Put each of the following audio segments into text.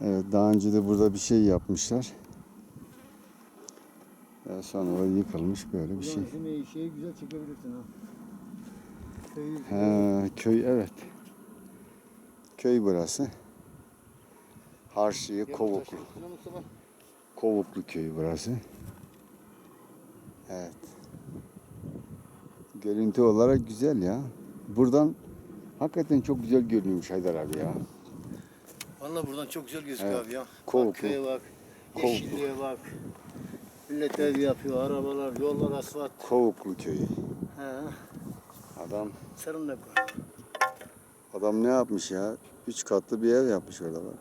Evet daha önce de burada bir şey yapmışlar. Ee, sonra yıkılmış böyle bir şey. Şeyi güzel çekebilirsin ha. Köyü He, köy evet. Köy burası. Harşiye Kovuklu. Kovuklu köyü burası. Evet. Görüntü olarak güzel ya. Buradan hakikaten çok güzel görünüyormuş Haydar abi ya. Valla buradan çok güzel gözüküyor Evet. abi ya. Kovuklu. Bak köye bak. Yeşilliğe bak. Millet ev yapıyor, arabalar, yollar asfalt. Kovuklu köyü. He. Adam Sarın ne adam ne yapmış ya? Üç katlı bir ev yapmış orada bak.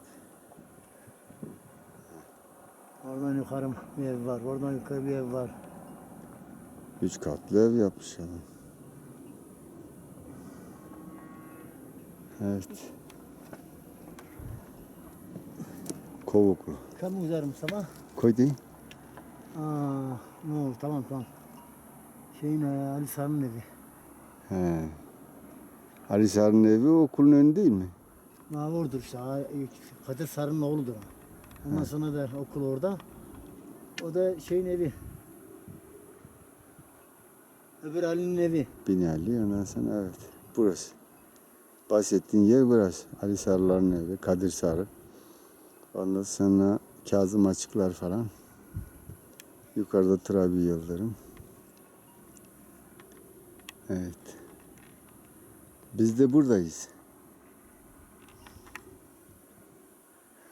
Oradan yukarı bir ev var, oradan yukarı bir ev var. Üç katlı ev yapmış adam. Evet. Kovuklu. Kam uzarım Mustafa. Koy değil. Aa, ne oldu? Tamam tamam. Şeyin e, Ali Sarı'nın evi. He. Ali Sarı'nın evi okulun önü değil mi? Ha, oradır işte. Kadir Sarı'nın oğludur. Ondan sonra da okul orada. O da şeyin evi. Öbür Ali'nin evi. Binali ondan sonra evet. Burası. Bahsettiğin yer burası. Ali Sarıların evi. Kadir Sarı. Ondan sonra Kazım Açıklar falan. Yukarıda Trabi Yıldırım. Evet. Biz de buradayız.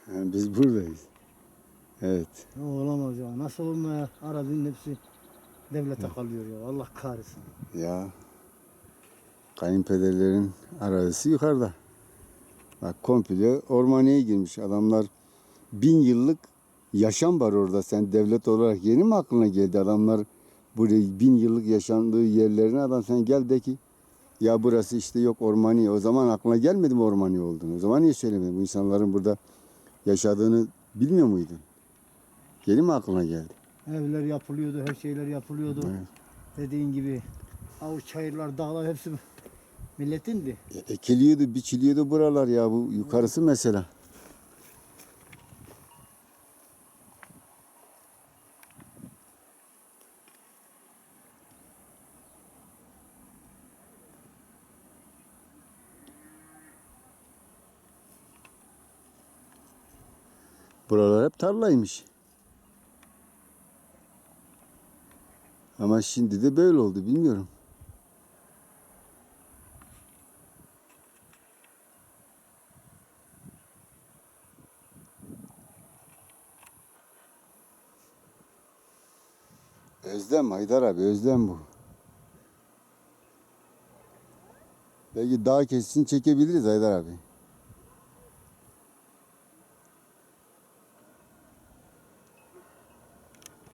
Ha, Biz buradayız. Evet. Ne olamaz ya. Nasıl olmaya aradığın hepsi devlete kalıyor ya. Allah kahretsin. Ya kayınpederlerin arazisi yukarıda. Bak komple ormaneye girmiş adamlar. Bin yıllık yaşam var orada. Sen devlet olarak yeni mi aklına geldi adamlar buraya bin yıllık yaşandığı yerlerine adam sen gel de ki ya burası işte yok ormaniye. O zaman aklına gelmedi mi ormaniye olduğunu? O zaman niye söylemedin? Bu insanların burada yaşadığını bilmiyor muydun? Yeni mi aklına geldi? Evler yapılıyordu, her şeyler yapılıyordu. Evet. Dediğin gibi avuç çayırlar, dağlar hepsi milletindi. E, Ekiliyordu, biçiliyordu buralar ya bu yukarısı mesela. Buralar hep tarlaymış. Ama şimdi de böyle oldu bilmiyorum. Özlem Haydar abi özlem bu. Belki dağ kesisini çekebiliriz Haydar abi.